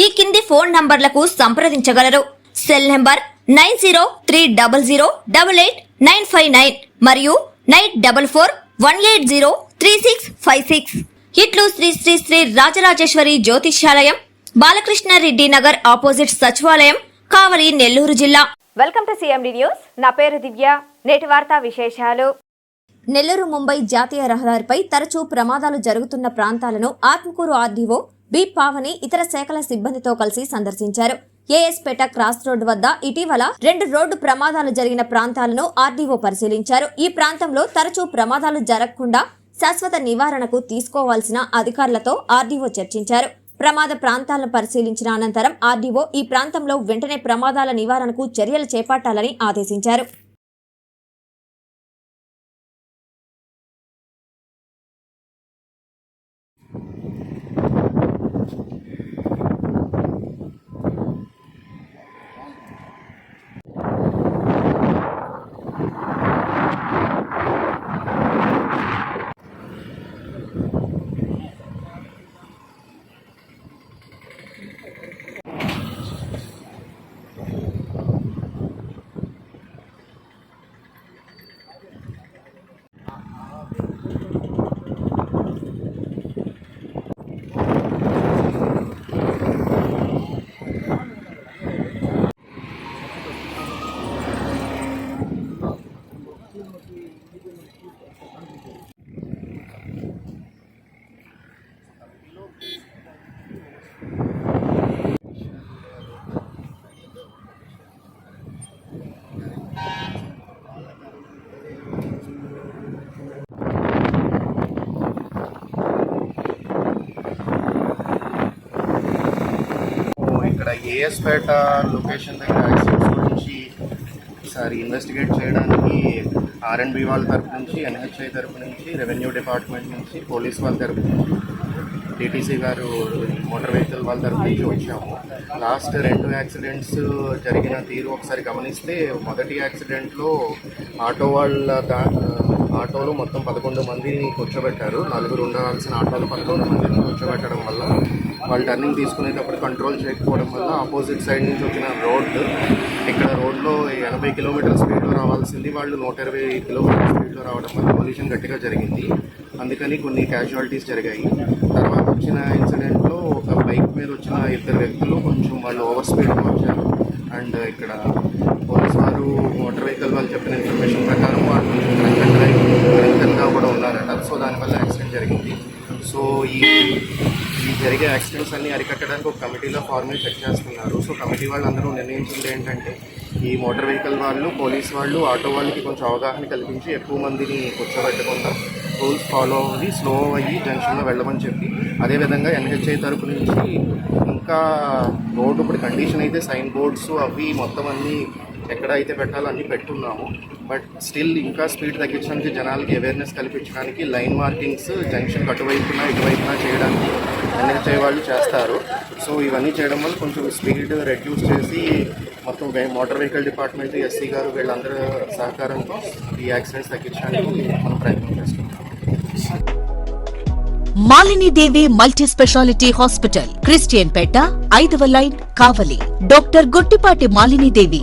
ఈ కింది ఫోన్ నంబర్లకు సంప్రదించగలరు. Cell number nine zero three double zero double eight nine five nine మరియు nine double four one eight zero three six five six. ఇట్లు శ్రీ శ్రీ శ్రీ రాజరాజేశ్వరి జ్యోతిష్యాలయం Balakrishna Reddy Nagar opposite సచివాలయం కావలి నెల్లూరు జిల్లా. Welcome to CMD news. నా పేరు దివ్య. నేటి వార్తా విశేషాలు. నెల్లూరు ముంబై జాతీయ రహదారిపై తరచూ ప్రమాదాలు జరుగుతున్న ప్రాంతాలను ఆత్మకూరు ఆర్డీఓ బి పావని ఇతర శాఖల సిబ్బందితో కలిసి సందర్శించారు. ఏఎస్పేట క్రాస్ రోడ్డు వద్ద ఇటీవల రెండు రోడ్డు ప్రమాదాలు జరిగిన ప్రాంతాలను ఆర్డీఓ పరిశీలించారు. ఈ ప్రాంతంలో తరచూ ప్రమాదాలు జరగకుండా శాశ్వత నివారణకు తీసుకోవాల్సిన అధికారులతో ఆర్డీఓ చర్చించారు. ప్రమాద ప్రాంతాలను పరిశీలించిన అనంతరం ఆర్డీఓ ఈ ప్రాంతంలో వెంటనే ప్రమాదాల నివారణకు చర్యలు చేపట్టాలని ఆదేశించారు. కేఎస్పేట ఏఎస్పేట లొకేషన్ దగ్గర యాక్సిడెంట్స్ గురించి ఒకసారి ఇన్వెస్టిగేట్ చేయడానికి ఆర్ఎండ్బి వాళ్ళ తరపు నుంచి ఎన్హెచ్ఐ తరపు నుంచి రెవెన్యూ డిపార్ట్మెంట్ నుంచి పోలీస్ వాళ్ళ తరపు నుంచి టీటీసీ గారు మోటార్ వెహికల్ వాళ్ళ తరపు నుంచి వచ్చాము. లాస్ట్ రెండు యాక్సిడెంట్స్ జరిగిన తీరు ఒకసారి గమనిస్తే మొదటి యాక్సిడెంట్లో ఆటో వాళ్ళ దా ఆటోలో మొత్తం పదకొండు మందిని కూర్చోబెట్టారు. నలుగురు ఉండాల్సిన ఆటోలు పదకొండు మందిని కూర్చోబెట్టడం వల్ల వాళ్ళు టర్నింగ్ తీసుకునేటప్పుడు కంట్రోల్ చేయకపోవడం వల్ల ఆపోజిట్ సైడ్ నుంచి వచ్చిన రోడ్ ఇక్కడ రోడ్లో ఎనభై కిలోమీటర్ స్పీడ్లో రావాల్సింది వాళ్ళు నూట ఇరవై కిలోమీటర్ స్పీడ్లో రావడం వల్ల పొల్యూషన్ గట్టిగా జరిగింది. అందుకని కొన్ని క్యాజువాలిటీస్ జరిగాయి. తర్వాత వచ్చిన ఇన్సిడెంట్లో ఒక బైక్ మీద వచ్చిన ఇద్దరు వ్యక్తులు కొంచెం వాళ్ళు ఓవర్ స్పీడ్ వచ్చారు. అండ్ ఇక్కడ పోలీస్ వారు మోటార్ వెహికల్ వాళ్ళు చెప్పిన ఇన్ఫర్మేషన్ ప్రకారం వాళ్ళు జరిగింది. సో ఈ ఈ జరిగే యాక్సిడెంట్స్ అన్ని అరికట్టడానికి ఒక కమిటీలో ఫార్మల్ చెక్ చేస్తున్నారు. సో కమిటీ వాళ్ళందరూ నిర్ణయించింది ఏంటంటే ఈ మోటార్ వెహికల్ వాళ్ళు పోలీస్ వాళ్ళు ఆటో వాళ్ళకి కొంచెం అవగాహన కల్పించి ఎక్కువ మందిని కూర్చోబెట్టకుండా రూల్స్ ఫాలో అవ్వి స్లో అయ్యి జంక్షన్లో వెళ్ళమని చెప్పి అదేవిధంగా ఎన్హెచ్ఐ తరపు నుంచి ఇంకా రోడ్డు ఇప్పుడు కండిషన్ అయితే సైన్ బోర్డ్స్ అవి మొత్తం అన్నీ ఎక్కడ అయితే పెట్టాలో అన్నీ పెట్టున్నాము. బట్ స్టిల్ ఇంకా స్పీడ్ తగ్గించడానికి జనాలకి అవేర్నెస్ కల్పించడానికి లైన్ మార్కింగ్స్ జంక్షన్ అటువైపున ఇటువైపున చేయడానికి ఎన్హెచ్ఐ వాళ్ళు చేస్తారు. సో ఇవన్నీ చేయడం వల్ల కొంచెం స్పీడ్ రెడ్యూస్ చేసి మొత్తం మోటార్ వెహికల్ డిపార్ట్మెంట్ ఎస్సీ గారు వీళ్ళందరూ సహకారంతో ఈ యాక్సిడెంట్స్ తగ్గించడానికి మనం ప్రయత్నం చేస్తున్నాం. Malinidevi multi speciality hospital Christian Peta ఐదవ line Kavali. Doctor Guttipati Malinidevi